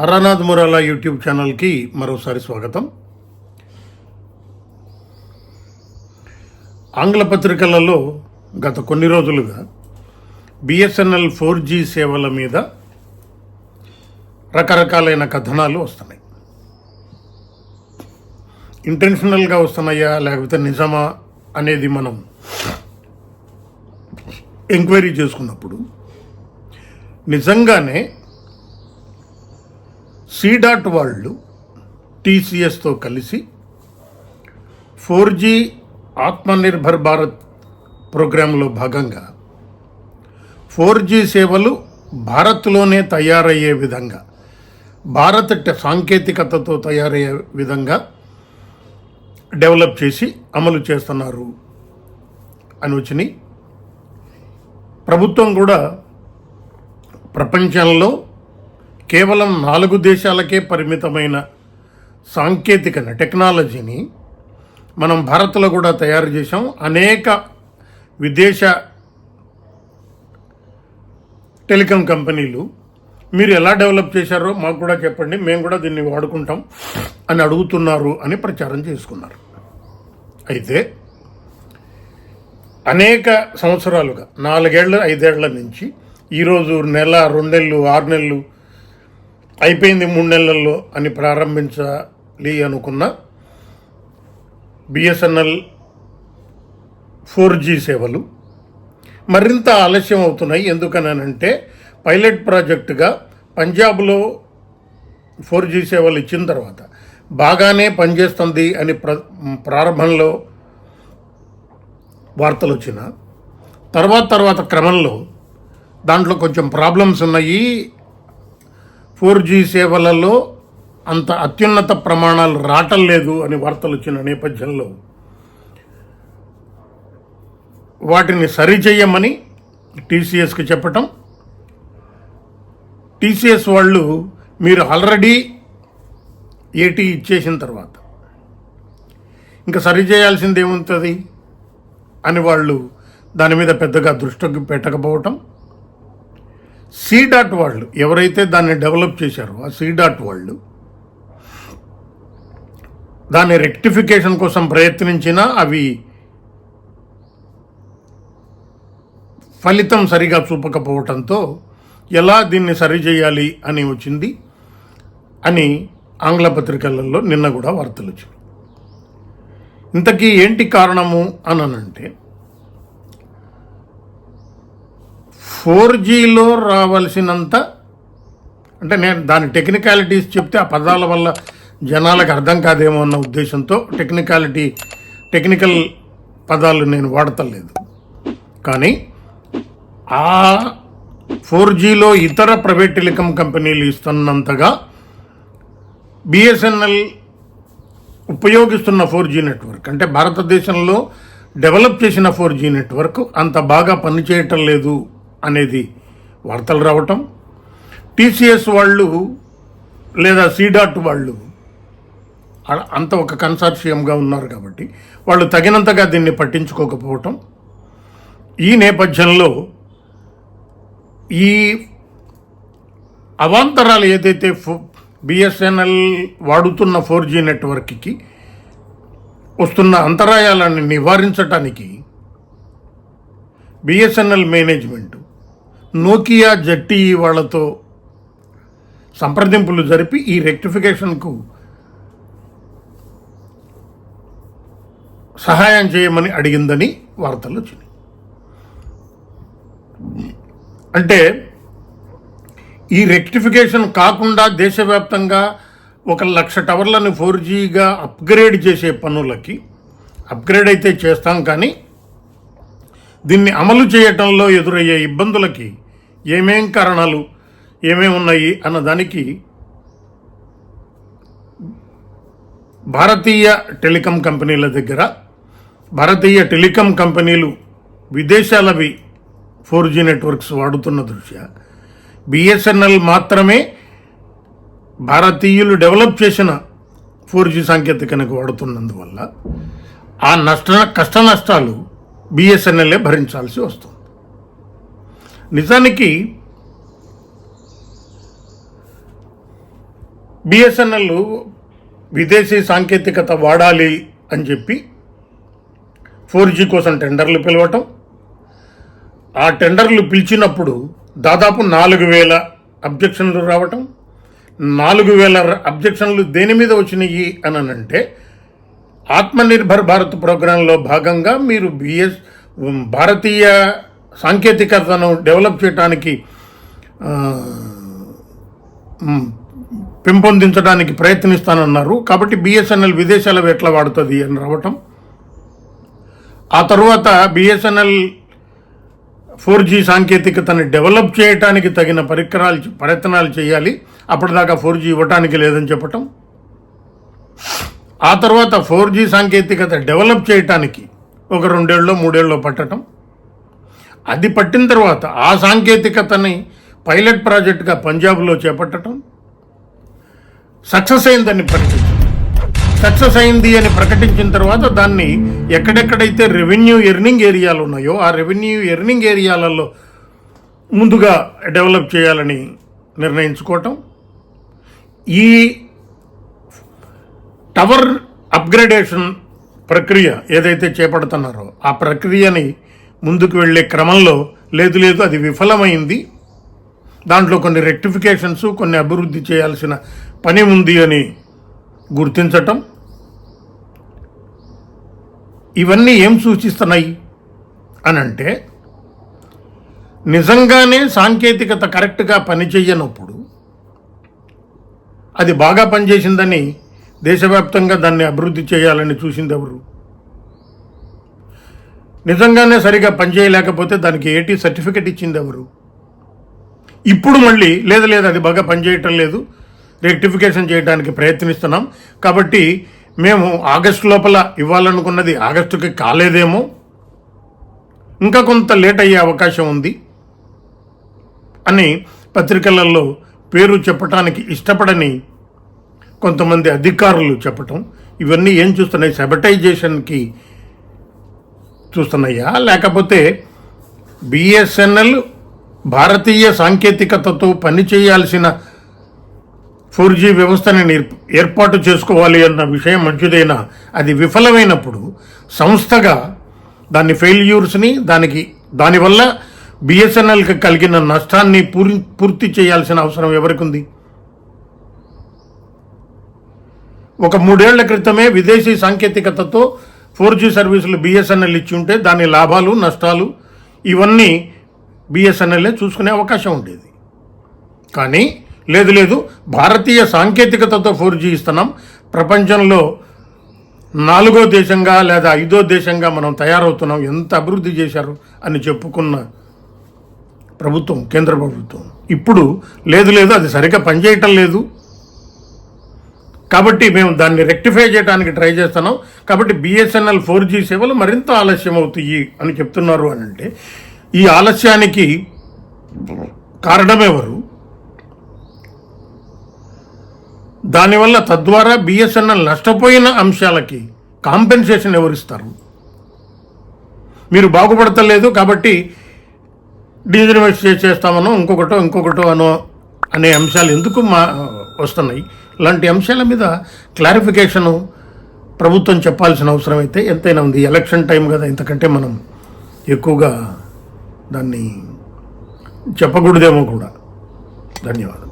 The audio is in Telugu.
తారానాథ్ మురాలా యూట్యూబ్ ఛానల్కి మరోసారి స్వాగతం. ఆంగ్ల పత్రికలలో గత కొన్ని రోజులుగా బిఎస్ఎన్ఎల్ ఫోర్ జీ సేవల మీద రకరకాలైన కథనాలు వస్తున్నాయి. ఇంటెన్షనల్గా వస్తున్నాయా లేకపోతే నిజమా అనేది మనం ఎంక్వైరీ చేసుకున్నప్పుడు నిజంగానే సీడాట్ వాళ్ళు టీసీఎస్తో కలిసి ఫోర్ జీ ఆత్మనిర్భర్ భారత్ ప్రోగ్రాంలో భాగంగా ఫోర్ జీ సేవలు భారత్లోనే తయారయ్యే విధంగా భారత్ టె- సాంకేతికతతో తయారయ్యే విధంగా డెవలప్ చేసి అమలు చేస్తున్నారు అని వచ్చినాయి. ప్రభుత్వం కూడా ప్రపంచంలో కేవలం నాలుగు దేశాలకే పరిమితమైన సాంకేతికన టెక్నాలజీని మనం భారత్లో కూడా తయారు చేసాం అనేక విదేశ టెలికాం కంపెనీలు. మీరు ఎలా డెవలప్ చేశారో మాకు కూడా చెప్పండి. మేము కూడా దీన్ని వాడుకుంటాం అని అడుగుతున్నారు అని ప్రచారం చేసుకున్నారు. అయితే అనేక సంవత్సరాలుగా నాలుగేళ్ళ ఐదేళ్ళ నుంచి ఈరోజు నెల రెండు నెలలు ఆరు నెలలు అయిపోయింది మూడు నెలల్లో అని ప్రారంభించాలి అనుకున్న బిఎస్ఎన్ఎల్ ఫోర్ జీ సేవలు మరింత ఆలస్యం అవుతున్నాయి. ఎందుకనంటే పైలట్ ప్రాజెక్టుగా పంజాబ్లో ఫోర్ జీ సేవలు ఇచ్చిన తర్వాత బాగానే పనిచేస్తుంది అని ప్ర ప్రారంభంలో వార్తలు వచ్చిన తర్వాత తర్వాత క్రమంలో దాంట్లో కొంచెం ప్రాబ్లమ్స్ ఉన్నాయి. ఫోర్ జీ సేవలలో అంత అత్యున్నత ప్రమాణాలు రావటం లేదు అని వార్తలు వచ్చిన నేపథ్యంలో వాటిని సరిచేయమని టీసీఎస్కి చెప్పటం. టీసీఎస్ వాళ్ళు మీరు ఆల్రెడీ ఏటీ ఇచ్చేసిన తర్వాత ఇంకా సరి చేయాల్సింది ఏముంటుంది అని వాళ్ళు దాని మీద పెద్దగా దృష్టి పెట్టకపోవటం. సీడాట్ వాళ్ళు ఎవరైతే దాన్ని డెవలప్ చేశారో ఆ సీడాట్ వాళ్ళు దాని రెక్టిఫికేషన్ కోసం ప్రయత్నించినా అవి ఫలితం సరిగా చూపకపోవటంతో ఎలా దీన్ని సరిచేయాలి అని వచ్చింది అని ఆంగ్ల పత్రికలలో నిన్న కూడా వార్తలు వచ్చాయి ఇంతకీ ఏంటి కారణము అని అంటే ఫోర్ జీలో రావాల్సినంత అంటే నేను దాని టెక్నికాలిటీస్ చెప్తే ఆ పదాల వల్ల జనాలకు అర్థం కాదేమో అన్న ఉద్దేశంతో టెక్నికాలిటీ టెక్నికల్ పదాలు నేను వాడతలేదు కానీ ఆ ఫోర్ జీలో ఇతర ప్రైవేట్ టెలికాం కంపెనీలు ఇస్తున్నంతగా బిఎస్ఎన్ఎల్ ఉపయోగిస్తున్న ఫోర్ జీ నెట్వర్క్ అంటే భారతదేశంలో డెవలప్ చేసిన ఫోర్ జీ నెట్వర్క్ అంత బాగా పనిచేయటం లేదు. అనేది వార్తలు రావటం. టీసీఎస్ వాళ్ళు లేదా సీడాట్ వాళ్ళు అంత ఒక కన్సార్షియంగా ఉన్నారు కాబట్టి వాళ్ళు తగినంతగా దీన్ని పట్టించుకోకపోవటం. ఈ నేపథ్యంలో ఈ అవాంతరాలు ఏదైతే ఫో బిఎస్ఎన్ఎల్ వాడుతున్న ఫోర్ జీ నెట్వర్క్కి వస్తున్న అంతరాయాలను నివారించటానికి బిఎస్ఎన్ఎల్ మేనేజ్మెంట్ నోకియా జట్టి వాళ్ళతో సంప్రదింపులు జరిపి ఈ రెక్టిఫికేషన్కు సహాయం చేయమని అడిగిందని వార్తలు వచ్చినాయి అంటే ఈ రెక్టిఫికేషన్ కాకుండా దేశవ్యాప్తంగా ఒక లక్ష టవర్లను ఫోర్ జీగా అప్గ్రేడ్ చేసే పనులకి అప్గ్రేడ్ అయితే చేస్తాం కానీ దీన్ని అమలు చేయటంలో ఎదురయ్యే ఇబ్బందులకి ఏమేం కారణాలు ఏమేమి ఉన్నాయి అన్న దానికి భారతీయ టెలికాం కంపెనీల దగ్గర భారతీయ టెలికాం కంపెనీలు విదేశాలవి ఫోర్ జీ నెట్వర్క్స్ వాడుతున్న దృష్ట్యా బిఎస్ఎన్ఎల్ మాత్రమే భారతీయులు డెవలప్ చేసిన ఫోర్ జీ సాంకేతికతను వాడుతున్నందువల్ల ఆ నష్ట కష్ట నష్టాలు బిఎస్ఎన్ఎల్ఏ భరించాల్సి వస్తుంది. నిజానికి బిఎస్ఎన్ఎల్ విదేశీ సాంకేతికత వాడాలి అని చెప్పి ఫోర్ జీ కోసం టెండర్లు పిలవటం. ఆ టెండర్లు పిలిచినప్పుడు దాదాపు నాలుగు వేల అబ్జెక్షన్లు రావటం. నాలుగు వేల అబ్జెక్షన్లు దేని మీద వచ్చినాయి అని అంటే ఆత్మనిర్భర్ భారత్ ప్రోగ్రాంలో భాగంగా మీరు బిఎస్ భారతీయ సాంకేతికతను డెవలప్ చేయడానికి పెంపొందించడానికి ప్రయత్నిస్తానన్నారు. కాబట్టి బిఎస్ఎన్ఎల్ విదేశాల ఎట్లా వాడుతుంది అని రావటం. ఆ తర్వాత బిఎస్ఎన్ఎల్ ఫోర్ జీ సాంకేతికతని డెవలప్ చేయడానికి తగిన పరికరాలు ప్రయత్నాలు చేయాలి. అప్పటిదాకా ఫోర్ జీ ఇవ్వటానికి లేదని చెప్పటం. ఆ తర్వాత ఫోర్ జీ సాంకేతికత డెవలప్ చేయటానికి ఒక రెండేళ్ళలో మూడేళ్ళలో పట్టటం. అది పట్టిన తర్వాత ఆ సాంకేతికతని పైలట్ ప్రాజెక్టుగా పంజాబ్లో చేపట్టడం సక్సెస్ అయిందని ప్రకటించడం సక్సెస్ అయింది అని ప్రకటించిన తర్వాత దాన్ని ఎక్కడెక్కడైతే రెవెన్యూ ఎర్నింగ్ ఏరియాలు ఉన్నాయో ఆ రెవెన్యూ ఎర్నింగ్ ఏరియాలలో ముందుగా డెవలప్ చేయాలని నిర్ణయించుకోవటం. ఈ టవర్ అప్గ్రేడేషన్ ప్రక్రియ ఏదైతే చేపడుతున్నారో ఆ ప్రక్రియని ముందుకు వెళ్ళే క్రమంలో లేదు లేదు అది విఫలమైంది. దాంట్లో కొన్ని రెక్టిఫికేషన్స్ కొన్ని అభివృద్ధి చేయాల్సిన పని ఉంది అని గుర్తించటం. ఇవన్నీ ఏం సూచిస్తున్నాయి అని అంటే నిజంగానే సాంకేతికత కరెక్ట్గా పనిచేయనప్పుడు అది బాగా పనిచేసిందని దేశవ్యాప్తంగా దాన్ని అభివృద్ధి చేయాలని చూసింది ఎవరు నిజంగానే సరిగా పనిచేయలేకపోతే దానికి ఏటీ సర్టిఫికెట్ ఇచ్చింది ఎవరు? ఇప్పుడు మళ్ళీ లేదు లేదు అది బాగా పనిచేయటం లేదు. రెక్టిఫికేషన్ చేయడానికి ప్రయత్నిస్తున్నాం. కాబట్టి మేము ఆగస్టు లోపల ఇవ్వాలనుకున్నది ఆగస్టుకి కాలేదేమో. ఇంకా కొంత లేట్ అయ్యే అవకాశం ఉంది అని పత్రికలలో పేరు చెప్పటానికి ఇష్టపడని కొంతమంది అధికారులు చెప్పటం ఇవన్నీ ఏం చూస్తున్నాయి? సెబటైజేషన్కి చూస్తున్నాయా? లేకపోతే బిఎస్ఎన్ఎల్ భారతీయ సాంకేతికతతో పనిచేయాల్సిన ఫోర్ జీ వ్యవస్థని ఏర్పాటు చేసుకోవాలి అన్న విషయం మంచిదైనా? అది విఫలమైనప్పుడు సంస్థగా దాని ఫెయిల్యూర్స్ని దానికి దానివల్ల బిఎస్ఎన్ఎల్కి కలిగిన నష్టాన్ని పూరి పూర్తి చేయాల్సిన అవసరం ఎవరికి ఉంది ఒక మూడేళ్ళ క్రితమే విదేశీ సాంకేతికతతో ఫోర్ జీ సర్వీసులు బిఎస్ఎన్ఎల్ ఇచ్చి ఉంటే దాని లాభాలు నష్టాలు ఇవన్నీ బిఎస్ఎన్ఎల్ఏ చూసుకునే అవకాశం ఉండేది. కానీ లేదు లేదు భారతీయ సాంకేతికతతో ఫోర్ జీ ఇస్తున్నాం. ప్రపంచంలో నాలుగో దేశంగా లేదా ఐదో దేశంగా మనం తయారవుతున్నాం. ఎంత అభివృద్ధి చేశారు అని చెప్పుకున్న ప్రభుత్వం కేంద్ర ప్రభుత్వం. ఇప్పుడు లేదు లేదు అది సరిగ్గా పనిచేయటం లేదు. కాబట్టి మేము దాన్ని రెక్టిఫై చేయడానికి ట్రై చేస్తున్నాం. కాబట్టి బిఎస్ఎన్ఎల్ ఫోర్ జీ సేవలు మరింత ఆలస్యం అవుతాయి అని చెప్తున్నారు అని అంటే ఈ ఆలస్యానికి కారణమెవరు? దానివల్ల తద్వారా బిఎస్ఎన్ఎల్ నష్టపోయిన అంశాలకి కాంపెన్సేషన్ ఎవరిస్తారు? మీరు బాగుపడతలేదు కాబట్టి డీజినివైజ్ చేస్తామనో ఇంకొకటో ఇంకొకటో అనో అనే అంశాలు ఎందుకు మా వస్తున్నాయి? ఇలాంటి అంశాల మీద క్లారిఫికేషను ప్రభుత్వం చెప్పాల్సిన అవసరం అయితే ఎంతైనా ఉంది. ఎలక్షన్ టైం కదా ఇంతకంటే మనం ఎక్కువగా దాన్ని చెప్పకూడదేమో కూడా. ధన్యవాదాలు